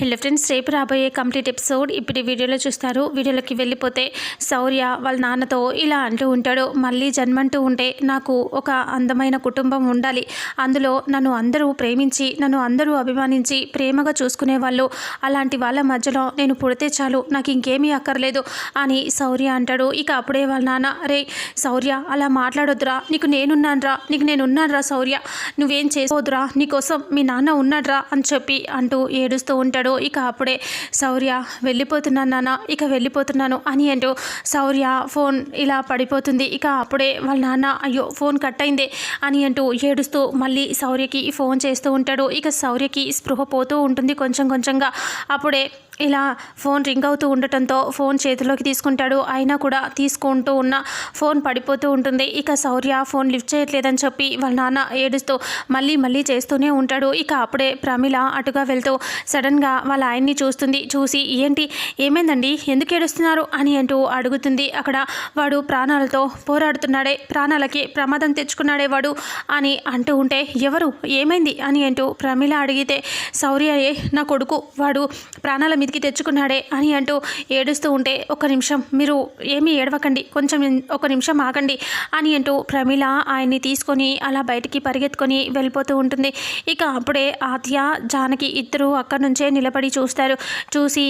Hello friends రేపు రాబోయే complete episode ఇప్పుడు వీడియోలో చూస్తారు. వీడియోలోకి వెళ్ళిపోతే శౌర్య వాళ్ళ నాన్నతో ఇలా అంటూ ఉంటాడు. మళ్ళీ జన్మంటూ ఉంటే నాకు ఒక అందమైన కుటుంబం ఉండాలి. అందులో నన్ను అందరూ ప్రేమించి నన్ను అందరూ అభిమానించి ప్రేమగా చూసుకునే వాళ్ళు అలాంటి వాళ్ళ మధ్యలో నేను పుడితే చాలు నాకు ఇంకేమీ అక్కర్లేదు అని శౌర్య అంటాడు. ఇక అప్పుడే వాళ్ళ నాన్న రే శౌర్య అలా మాట్లాడొద్దురా. నీకు నేనున్నానరా. నీకు నేనున్నానరా శౌర్య. నువ్వేం చేసుకోదురా నీకోసం మీ నాన్న ఉన్నాడ్రా అని చెప్పి అంటూ ఏడుస్తూ ఉంటాడు. ఇక అప్పుడే శౌర్య వెళ్ళిపోతున్నాను నాన్న ఇక వెళ్ళిపోతున్నాను అని అంటూ శౌర్య ఫోన్ ఇలా పడిపోతుంది. ఇక అప్పుడే వాళ్ళ నాన్న అయ్యో ఫోన్ కట్ అయిందే అని అంటూ ఏడుస్తూ మళ్ళీ శౌర్యకి ఫోన్ చేస్తూ ఉంటాడు. ఇక శౌర్యకి స్పృహ పోతూ ఉంటుంది కొంచెం కొంచెంగా. అప్పుడే ఇలా ఫోన్ రింగ్ అవుతూ ఉండటంతో ఫోన్ చేతిలోకి తీసుకుంటాడు. అయినా కూడా తీసుకుంటూ ఉన్న ఫోన్ పడిపోతూ ఉంటుంది. ఇక శౌర్య ఫోన్ లిఫ్ట్ చేయట్లేదని చెప్పి వాళ్ళ నాన్న ఏడుస్తూ మళ్ళీ మళ్ళీ చేస్తూనే ఉంటాడు. ఇక అప్పుడే ప్రమిళ అటుగా వెళ్తూ సడన్గా వాళ్ళ ఆయన్ని చూస్తుంది చూసి ఏంటి ఏమైందండి ఎందుకు ఏడుస్తున్నారు అని అంటూ అడుగుతుంది. అక్కడ వాడు ప్రాణాలతో పోరాడుతున్నాడే ప్రాణాలకి ప్రమాదం తెచ్చుకున్నాడే వాడు అని అంటూ ఉంటే ఎవరు ఏమైంది అని అంటూ ప్రమిళ అడిగితే శౌర్యయే నా కొడుకు వాడు ప్రాణాల మీదకి తెచ్చుకున్నాడే అని అంటూ ఏడుస్తూ ఉంటే ఒక నిమిషం మీరు ఏమీ ఏడవకండి కొంచెం ఒక నిమిషం ఆగండి అని అంటూ ప్రమిళ ఆయన్ని తీసుకొని అలా బయటికి పరిగెత్తుకొని వెళ్ళిపోతూ ఉంటుంది. ఇక అప్పుడే ఆత్య జానకి ఇద్దరు అక్కడి నుంచే నిలబడి చూస్తారు. చూసి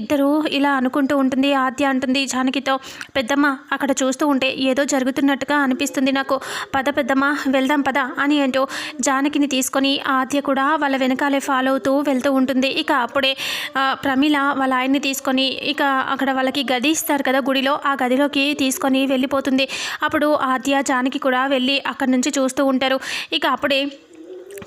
ఇద్దరు ఇలా అనుకుంటూ ఉంటుంది. ఆద్య అంటుంది జానకితో పెద్దమ్మ అక్కడ చూస్తూ ఉంటే ఏదో జరుగుతున్నట్టుగా అనిపిస్తుంది నాకు. పద పెద్దమ్మ వెళ్దాం పద అని అంటూ జానకిని తీసుకొని ఆద్య కూడా వాళ్ళ వెనకాలే ఫాలో అవుతూ వెళ్తూ ఉంటుంది. ఇక అప్పుడే ప్రమిళ ప్రమీల వాళ్ళ ఆయన్ని తీసుకొని ఇక అక్కడ వాళ్ళకి గది ఇస్తారు కదా గుడిలో ఆ గదిలోకి తీసుకొని వెళ్ళిపోతుంది. అప్పుడు ఆద్య జానకి కూడా వెళ్ళి అక్కడి నుంచి చూస్తూ ఉంటారు. ఇక అప్పుడే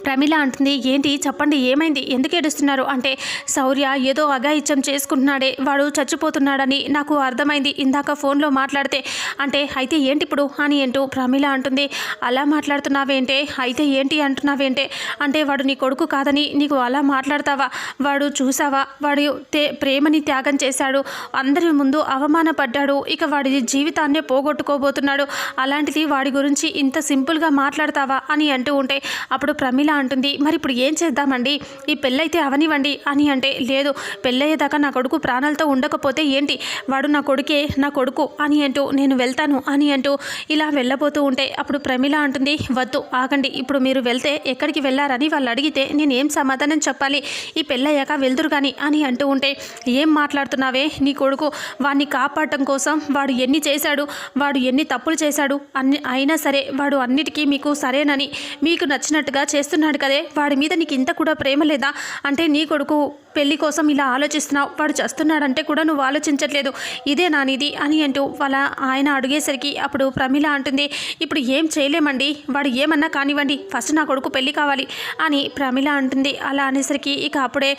ప్రమిళ అంటుంది ఏంటి? చెప్పండి ఏమైంది? ఎందుకు ఏడుస్తున్నారు? అంటే శౌర్య ఏదో అఘాయిత్యం చేసుకుంటున్నాడే వాడు చచ్చిపోతున్నాడని నాకు అర్థమైంది. ఇందాక ఫోన్లో మాట్లాడితే అంటే అయితే ఏంటి ఇప్పుడు అని అంటూ ప్రమిళ అంటుంది అలా మాట్లాడుతున్నావేంటే? అయితే ఏంటి అంటున్నావేంటే? అంటే వాడు నీ కొడుకు కాదని నీకు అలా మాట్లాడతావా? వాడు చూసావా? వాడు తే ప్రేమని త్యాగం చేశాడు. అందరి ముందు అవమానపడ్డాడు. ఇక వాడి జీవితాన్నే పోగొట్టుకోబోతున్నాడు. అలాంటిది వాడి గురించి ఇంత సింపుల్గా మాట్లాడతావా? అని అంటూ ఉంటే అప్పుడు ప్రమిళ అంటుంది. మరి ఇప్పుడు ఏం చేద్దామండి? ఈ పెళ్ళైతే అవనివ్వండి అని అంటే లేదు పెళ్ళయ్యేదాకా నా కొడుకు ప్రాణాలతో ఉండకపోతే ఏంటి? వాడు నా కొడుకే నా కొడుకు అని అంటూ నేను వెళ్తాను అని అంటూ ఇలా వెళ్ళబోతూ ఉంటే అప్పుడు ప్రమిళ అంటుంది వద్దు ఆగండి. ఇప్పుడు మీరు వెళ్తే ఎక్కడికి వెళ్ళారని వాళ్ళు అడిగితే నేను ఏం సమాధానం చెప్పాలి? ఈ పెళ్ళయ్యాక వెళ్తురు కానీ అని అంటూ ఉంటే ఏం మాట్లాడుతున్నావే? నీ కొడుకు వాడిని కాపాడటం కోసం వాడు ఎన్ని చేశాడు? వాడు ఎన్ని తప్పులు చేశాడు? అన్ని అయినా సరే వాడు అన్నిటికీ మీకు సరేనని మీకు నచ్చినట్టుగా చేస్తున్నాడు కదే వాడి మీద నీకు ఇంత కూడా ప్రేమ లేదా? అంటే నీ కొడుకు పెళ్ళి కోసం ఇలా ఆలోచిస్తున్నావు వాడు చేస్తున్నాడంటే కూడా నువ్వు ఆలోచించట్లేదు. ఇదే నానిది అని అంటూ వాళ్ళ ఆయన అడిగేసరికి అప్పుడు ప్రమిళ అంటుంది ఇప్పుడు ఏం చేయలేమండి? వాడు ఏమన్నా కానివ్వండి ఫస్ట్ నా కొడుకు పెళ్ళి కావాలి అని ప్రమిళ అంటుంది. అలా అనేసరికి ఇక అప్పుడే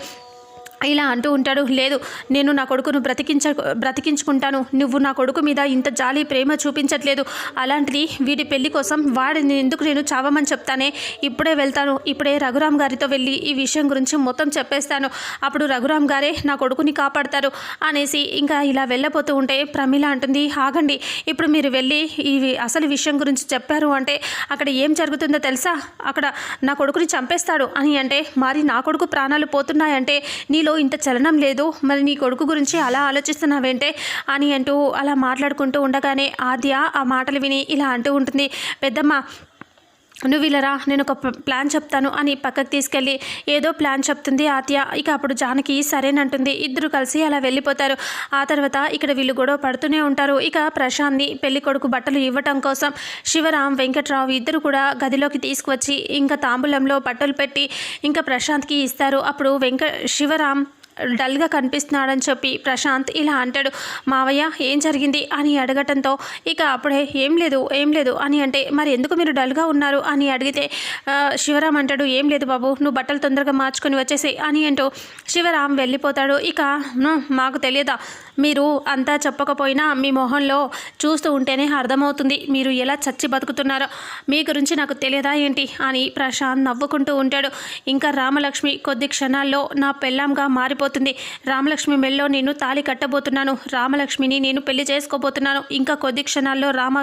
ఇలా అంటూ ఉంటాడు లేదు నేను నా కొడుకును బ్రతికించ బ్రతికించుకుంటాను. నువ్వు నా కొడుకు మీద ఇంత జాలి ప్రేమ చూపించట్లేదు. అలాంటిది వీడి పెళ్ళి కోసం వాడిని ఎందుకు నేను చావమని చెప్తానే? ఇప్పుడే వెళ్తాను. ఇప్పుడే రఘురామ్ గారితో వెళ్ళి ఈ విషయం గురించి మొత్తం చెప్పేస్తాను. అప్పుడు రఘురామ్ గారే నా కొడుకుని కాపాడతారు అనేసి ఇంకా ఇలా వెళ్ళబోతూ ఉంటే ప్రమిళ అంటుంది ఆగండి ఇప్పుడు మీరు వెళ్ళి ఈ అసలు విషయం గురించి చెప్పారు అంటే అక్కడ ఏం జరుగుతుందో తెలుసా? అక్కడ నా కొడుకుని చంపేస్తాడు అని అంటే మరి నా కొడుకు ప్రాణాలు పోతున్నాయంటే నీలో ఇంత చలనం లేదు మరి నీ కొడుకు గురించి అలా ఆలోచిస్తున్నావేంటే అని అంటూ అలా మాట్లాడుకుంటూ ఉండగానే ఆద్య ఆ మాటలు విని ఇలా అంటూ ఉంటుంది పెద్దమ్మ నువ్వు ఇలా నేను ఒక ప- ప్లాన్ చెప్తాను అని పక్కకు తీసుకెళ్ళి ఏదో ప్లాన్ చెప్తుంది ఆత్య. ఇక అప్పుడు జానకి సరేనంటుంది. ఇద్దరు కలిసి అలా వెళ్ళిపోతారు. ఆ తర్వాత ఇక్కడ వీళ్ళు గొడవ పడుతూనే ఉంటారు. ఇక ప్రశాంత్ని పెళ్ళి కొడుకు బట్టలు ఇవ్వటం కోసం శివరాం వెంకట్రావు ఇద్దరు కూడా గదిలోకి తీసుకువచ్చి ఇంకా తాంబూలంలో బట్టలు పెట్టి ఇంకా ప్రశాంత్కి ఇస్తారు. అప్పుడు వెంక శివరాం డల్గా కనిపిస్తున్నాడని చెప్పి ప్రశాంత్ ఇలా అంటాడు. మావయ్య ఏం జరిగింది? అని అడగటంతో ఇక అప్పుడే ఏం లేదు ఏం లేదు అని అంటే మరి ఎందుకు మీరు డల్గా ఉన్నారు? అని అడిగితే శివరామ్ శివరాం అంటాడు ఏం లేదు బాబు నువ్వు బట్టలు తొందరగా మార్చుకొని వచ్చేసి అని అంటూ శివరాం వెళ్ళిపోతాడు. ఇక "ను, మాకు తెలియదా? మీరు అంతా చెప్పకపోయినా మీ మొహంలో చూస్తూ ఉంటేనే అర్థమవుతుంది మీరు ఎలా చచ్చి బతుకుతున్నారో. మీ గురించి నాకు తెలియదా ఏంటి? అని ప్రశాంత్ నవ్వుకుంటూ ఉంటాడు. ఇంకా రామలక్ష్మి కొద్ది క్షణాల్లో నా పెళ్ళాంగా మారిపోతుంది జరగబోతుంది రామలక్ష్మి మెల్లో నేను తాళి కట్టబోతున్నాను. రామలక్ష్మిని నేను పెళ్ళి చేసుకోబోతున్నాను. ఇంకా కొద్ది క్షణాల్లో రామ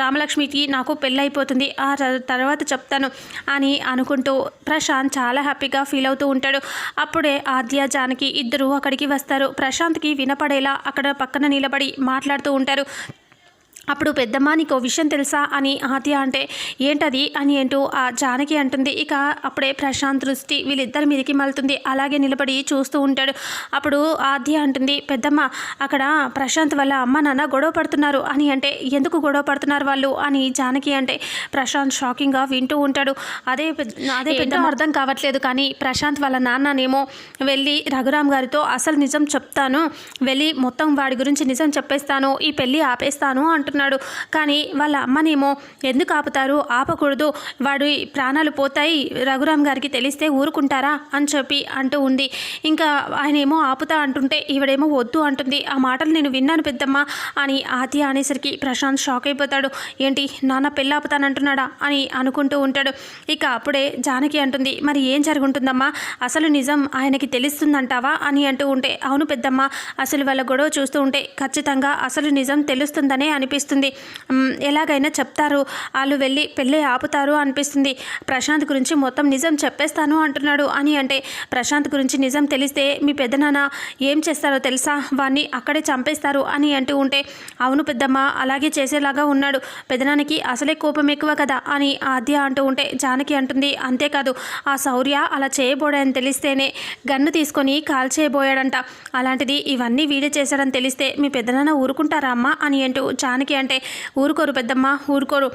రామలక్ష్మికి నాకు పెళ్ళైపోతుంది. ఆ తర్వాత చెప్తాను అని అనుకుంటూ ప్రశాంత్ చాలా హ్యాపీగా ఫీల్ అవుతూ ఉంటాడు. అప్పుడే ఆద్య జానకి ఇద్దరు అక్కడికి వస్తారు. ప్రశాంత్కి వినపడేలా అక్కడ పక్కన నిలబడి మాట్లాడుతూ ఉంటారు. అప్పుడు పెద్దమ్మ నీకు విషయం తెలుసా అని ఆద్య అంటే ఏంటది? అని అంటూ ఆ జానకి అంటుంది. ఇక అప్పుడే ప్రశాంత్ దృష్టి వీళ్ళిద్దరి మీదకి మలుతుంది అలాగే నిలబడి చూస్తూ ఉంటాడు. అప్పుడు ఆద్య అంటుంది పెద్దమ్మ అక్కడ ప్రశాంత్ వాళ్ళ అమ్మ నాన్న గొడవ పడుతున్నారు. అని అంటే ఎందుకు గొడవ పడుతున్నారు వాళ్ళు? అని జానకి అంటే ప్రశాంత్ షాకింగ్గా వింటూ ఉంటాడు. అదే పెద్ద- అదే పెద్ద అర్థం కావట్లేదు కానీ ప్రశాంత్ వాళ్ళ నాన్ననేమో వెళ్ళి రఘురామ్ గారితో అసలు నిజం చెప్తాను. వెళ్ళి మొత్తం వాడి గురించి నిజం చెప్పేస్తాను. ఈ పెళ్ళి ఆపేస్తాను అంటున్నాడు కానీ వాళ్ళ అమ్మనేమో ఎందుకు ఆపుతారు? ఆపకూడదు. వాడి ప్రాణాలు పోతాయి. రఘురామ్ గారికి తెలిస్తే ఊరుకుంటారా? అని చెప్పి అంటూ ఉంది. ఇంకా ఆయన ఏమో ఆపుతా అంటుంటే ఈవిడేమో వద్దు అంటుంది. ఆ మాటలు నేను విన్నాను పెద్దమ్మ అని ఆతి అనేసరికి ప్రశాంత్ షాక్ అయిపోతాడు. ఏంటి నాన్న పెళ్ళి ఆపుతానంటున్నాడా? అని అనుకుంటూ ఉంటాడు. ఇక అప్పుడే జానకి అంటుంది మరి ఏం జరుగుంటుందమ్మా? అసలు నిజం ఆయనకి తెలుస్తుందంటావా? అని అంటూ ఉంటే అవును పెద్దమ్మ. అసలు వాళ్ళ గొడవ చూస్తూ ఉంటే ఖచ్చితంగా అసలు నిజం తెలుస్తుందనే అనిపిస్తుంది. అనిపిస్తుంది. ఎలాగైనా చెప్తారు వాళ్ళు వెళ్ళి పెళ్ళి ఆపుతారు అనిపిస్తుంది. ప్రశాంత్ గురించి మొత్తం నిజం చెప్పేస్తాను అంటున్నాడు అని అంటే ప్రశాంత్ గురించి నిజం తెలిస్తే మీ పెద్దనాన్న ఏం చేస్తారో తెలుసా? వాడిని అక్కడే చంపేస్తారు అని అంటూ ఉంటే అవును పెద్దమ్మ అలాగే చేసేలాగా ఉన్నాడు. పెదనానికి అసలే కోపం ఎక్కువ కదా అని ఆద్య అంటూ ఉంటే జానకి అంటుంది అంతేకాదు ఆ శౌర్య అలా చేయబోడని తెలిస్తేనే గన్ను తీసుకొని కాల్ చేయబోయాడంట. అలాంటిది ఇవన్నీ వీడే చేశాడని తెలిస్తే మీ పెద్దనాన్న ఊరుకుంటారా అమ్మా అని అంటూ జానకి అంటే ఊరుకోరు పెద్దమ్మ ఊరుకోరు.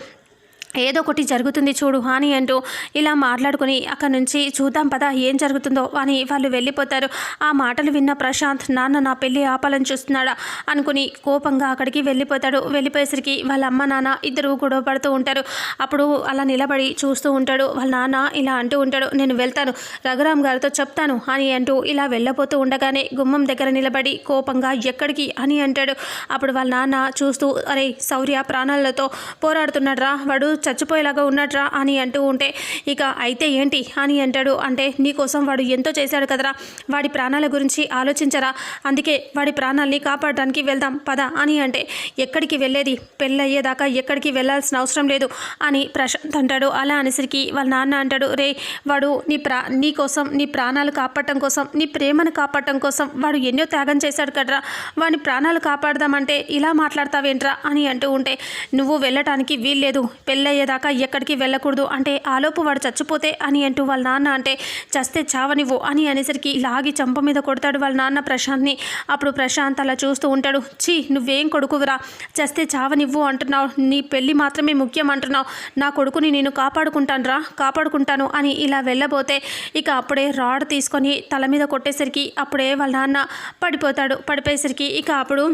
ఏదో ఒకటి జరుగుతుంది చూడు అని అంటూ ఇలా మాట్లాడుకుని అక్కడి నుంచి చూద్దాం పదా ఏం జరుగుతుందో అని వాళ్ళు వెళ్ళిపోతారు. ఆ మాటలు విన్న ప్రశాంత్ నాన్న నా పెళ్ళి ఆపాలని చూస్తున్నాడా? అనుకుని కోపంగా అక్కడికి వెళ్ళిపోతాడు. వెళ్ళిపోయేసరికి వాళ్ళ అమ్మ నాన్న ఇద్దరు గొడవ పడుతూ ఉంటారు. అప్పుడు అలా నిలబడి చూస్తూ ఉంటాడు. వాళ్ళ నాన్న ఇలా అంటూ ఉంటాడు నేను వెళ్తాను. రఘురామ్ గారితో చెప్తాను. అని అంటూ ఇలా వెళ్ళబోతూ ఉండగానే గుమ్మం దగ్గర నిలబడి కోపంగా ఎక్కడికి? అని అంటాడు. అప్పుడు వాళ్ళ నాన్న చూస్తూ అరే శౌర్య ప్రాణాలతో పోరాడుతున్నాడు రా వాడు చచ్చిపోయేలాగా ఉన్నట్రా అని అంటూ ఉంటే ఇక అయితే ఏంటి అని అంటాడు. అంటే నీకోసం వాడు ఎంతో చేశాడు కదరా వాడి ప్రాణాల గురించి ఆలోచించరా అందుకే వాడి ప్రాణాల్ని కాపాడడానికి వెళ్దాం పద అని అంటే ఎక్కడికి వెళ్ళేది? పెళ్ళయ్యేదాకా ఎక్కడికి వెళ్ళాల్సిన అవసరం లేదు అని ప్రశాంత్ అంటాడు. అలా అనేసరికి వాళ్ళ నాన్న అంటాడు రే వాడు నీ ప్రా నీ కోసం నీ ప్రాణాలు కాపాడటం కోసం నీ ప్రేమను కాపాడటం కోసం వాడు ఎన్నో త్యాగం చేశాడు కదరా వాడి ప్రాణాలు కాపాడదామంటే ఇలా మాట్లాడతావేంట్రా? అని అంటూ ఉంటే నువ్వు వెళ్ళటానికి వీల్లేదు అయ్యేదాకా ఎక్కడికి వెళ్ళకూడదు. అంటే ఆలోపు వాడు చచ్చిపోతే అని అంటూ వాళ్ళ నాన్న అంటే చస్తే చావనివ్వు అని అనేసరికి లాగి చంప మీద కొడతాడు వాళ్ళ నాన్న ప్రశాంత్ని. అప్పుడు ప్రశాంత్ అలా చూస్తూ ఉంటాడు ఛీ నువ్వేం కొడుకురా చస్తే చావనివ్వు అంటున్నావు. నీ పెళ్ళి మాత్రమే ముఖ్యం అంటున్నావు. నా కొడుకుని నేను కాపాడుకుంటాను రా కాపాడుకుంటాను అని ఇలా వెళ్ళబోతే ఇక అప్పుడే రాడ్ తీసుకొని తల మీద కొట్టేసరికి అప్పుడే వాళ్ళ నాన్న పడిపోతాడు. పడిపోయేసరికి ఇక అప్పుడు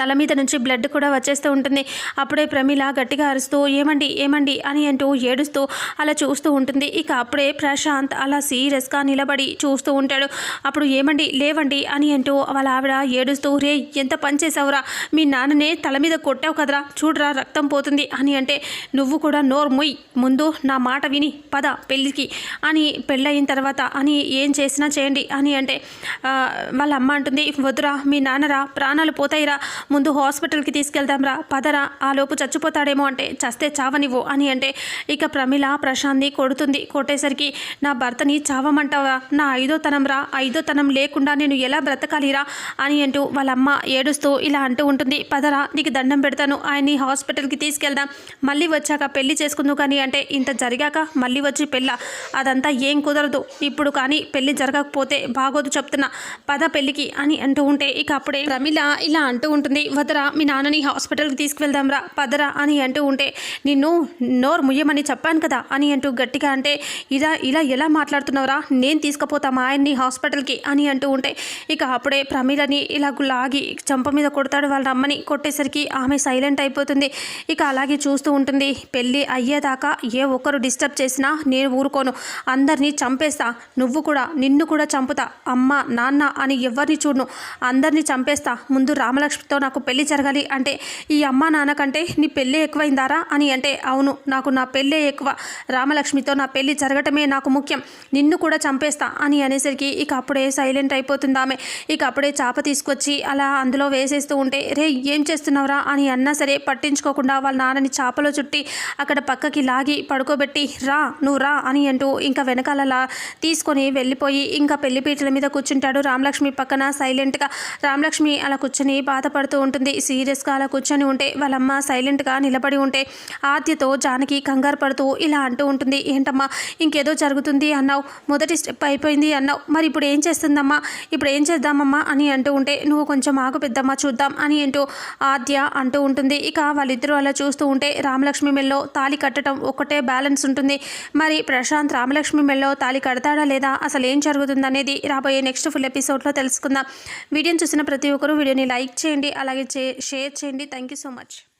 తల మీద నుంచి బ్లడ్ కూడా వచ్చేస్తూ ఉంటుంది. అప్పుడే ప్రమీల గట్టిగా అరుస్తూ ఏమండి ఏమండి? అని అంటూ ఏడుస్తూ అలా చూస్తూ ఉంటుంది. ఇక అప్పుడే ప్రశాంత్ అలా సీరియస్గా నిలబడి చూస్తూ ఉంటాడు. అప్పుడు ఏమండి లేవండి? అని అంటూ వాళ్ళ ఆవిడ ఏడుస్తూ రే ఎంత పని చేసావురా మీ నాన్ననే తల మీద కొట్టావు కదరా? చూడరా రక్తం పోతుంది అని అంటే నువ్వు కూడా నోరు మొయ్. ముందు నా మాట విని పద పెళ్ళికి అని పెళ్ళయిన తర్వాత అని ఏం చేసినా చేయండి అని అంటే వాళ్ళ అమ్మ అంటుంది వద్దురా మీ నాన్నరా ప్రాణాలు పోతాయిరా. ముందు హాస్పిటల్కి తీసుకెళ్దాంరా పదరా ఆ లోపు చచ్చిపోతాడేమో అంటే చస్తే చావనివ్వు అని అంటే ఇక ప్రమిళ ప్రశాంత్ని కొడుతుంది. కొట్టేసరికి నా భర్తని చావమంటావా? నా ఐదో తనంరా ఐదో తనం లేకుండా నేను ఎలా బ్రతకాలిరా? అని అంటూ వాళ్ళ అమ్మ ఏడుస్తూ ఇలా అంటూ ఉంటుంది. పదరా నీకు దండం పెడతాను. ఆయన్ని హాస్పిటల్కి తీసుకెళ్దాం. మళ్ళీ వచ్చాక పెళ్ళి చేసుకుందు కానీ అంటే ఇంత జరిగాక మళ్ళీ వచ్చి పెళ్ళ. అదంతా ఏం కుదరదు. ఇప్పుడు కానీ పెళ్ళి జరగకపోతే బాగోదు చెప్తున్నా. పద పెళ్ళికి అని అంటూ ఉంటే ఇక అప్పుడే ప్రమిళ ఇలా అంటూ ఉంటుంది. వదరా మీ నాన్నని హాస్పిటల్కి తీసుకువెళ్దాంరా పదరా అని అంటూ ఉంటే నిన్ను నోరు ముయ్యమని చెప్పాను కదా అని అంటూ గట్టిగా అంటే ఇలా ఇలా ఎలా మాట్లాడుతున్నావురా నేను తీసుకుపోతా మా ఆయన్ని హాస్పిటల్కి అని అంటూ ఉంటే ఇక అప్పుడే ప్రమీలని ఇలా లాగి చంప మీద కొడతాడు వాళ్ళ అమ్మని. కొట్టేసరికి ఆమె సైలెంట్ అయిపోతుంది. ఇక అలాగే చూస్తూ ఉంటుంది. పెళ్ళి అయ్యేదాకా ఏ ఒక్కరు డిస్టర్బ్ చేసినా నేను ఊరుకోను. అందరినీ చంపేస్తా. నువ్వు కూడా నిన్ను కూడా చంపుతా. అమ్మ నాన్న అని ఎవరిని చూడను. అందరినీ చంపేస్తా. ముందు రామలక్ష్మి రామలక్ష్మితో నాకు పెళ్ళి జరగాలి అంటే ఈ అమ్మ నాన్న కంటే నీ పెళ్ళే ఎక్కువైందారా అని అంటే అవును నాకు నా పెళ్ళే ఎక్కువ. రామలక్ష్మితో నా పెళ్ళి జరగటమే నాకు ముఖ్యం. నిన్ను కూడా చంపేస్తా అని అనేసరికి ఇక అప్పుడే సైలెంట్ అయిపోతుంది ఆమె. ఇక అప్పుడే చాప తీసుకొచ్చి అలా అందులో వేసేస్తూ ఉంటే రే ఏం చేస్తున్నావురా అని అన్నా సరే పట్టించుకోకుండా వాళ్ళ నాన్నని చాపలో చుట్టి అక్కడ పక్కకి లాగి పడుకోబెట్టి రా నువ్వు రా అని అంటూ ఇంకా వెనకాలలా తీసుకొని వెళ్ళిపోయి ఇంకా పెళ్ళిపీటల మీద కూర్చుంటాడు రామలక్ష్మి పక్కన సైలెంట్గా. రామలక్ష్మి అలా కూర్చొని బాధపడుతూ ఉంటుంది. సీరియస్గా అలా కూర్చొని ఉంటే వాళ్ళమ్మ సైలెంట్గా నిలబడి ఉంటే ఆద్యతో జానకి కంగారు పడుతూ ఇలా అంటూ ఉంటుంది. ఏంటమ్మా ఇంకేదో జరుగుతుంది అన్నావు. మొదటి స్టెప్ అయిపోయింది అన్నావు. మరి ఇప్పుడు ఏం చేస్తుందమ్మా? ఇప్పుడు ఏం చేద్దామమ్మా? అని అంటూ ఉంటే నువ్వు కొంచెం ఆగు పెద్దమ్మా చూద్దాం అని అంటూ ఆద్య అంటూ ఉంటుంది. ఇక వాళ్ళిద్దరూ అలా చూస్తూ ఉంటే రామలక్ష్మి మెల్లో తాళి కట్టడం ఒకటే బ్యాలెన్స్ ఉంటుంది. మరి ప్రశాంత్ రామలక్ష్మి మెల్లో తాళి కడతాడా లేదా? అసలు ఏం జరుగుతుంది అనేది రాబోయే నెక్స్ట్ ఫుల్ ఎపిసోడ్లో తెలుసుకుందాం. వీడియోని చూసిన ప్రతి ఒక్కరూ వీడియోని లైక్ చేయండి. అలాగే చే- షేర్ చేయండి. Thank you so much